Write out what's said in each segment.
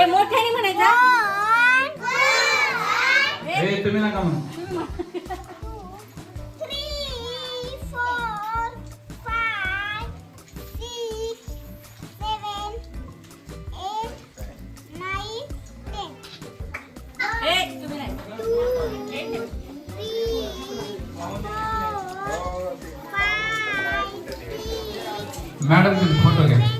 ए म्हणायचा? ए तुम्ही म्हणू. मॅडम तुम्ही फ़ोटो घ्या.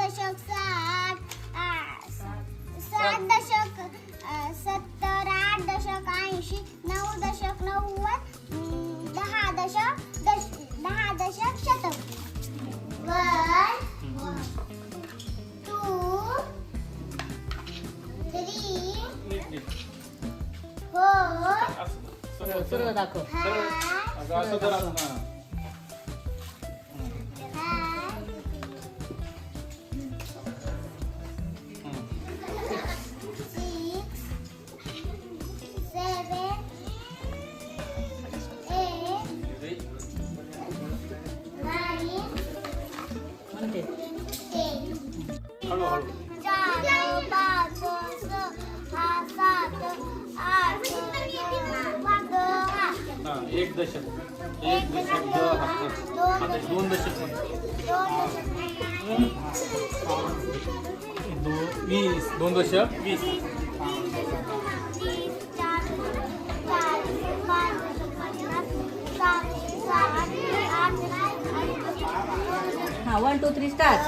सरळ सरळ दाखव अगं असं तर असणार म्हणते हळूहळू एक दशक. एक दशक दोन दशक वीस. दोन दशक? वीस. हा वन टू थ्री स्टार्ट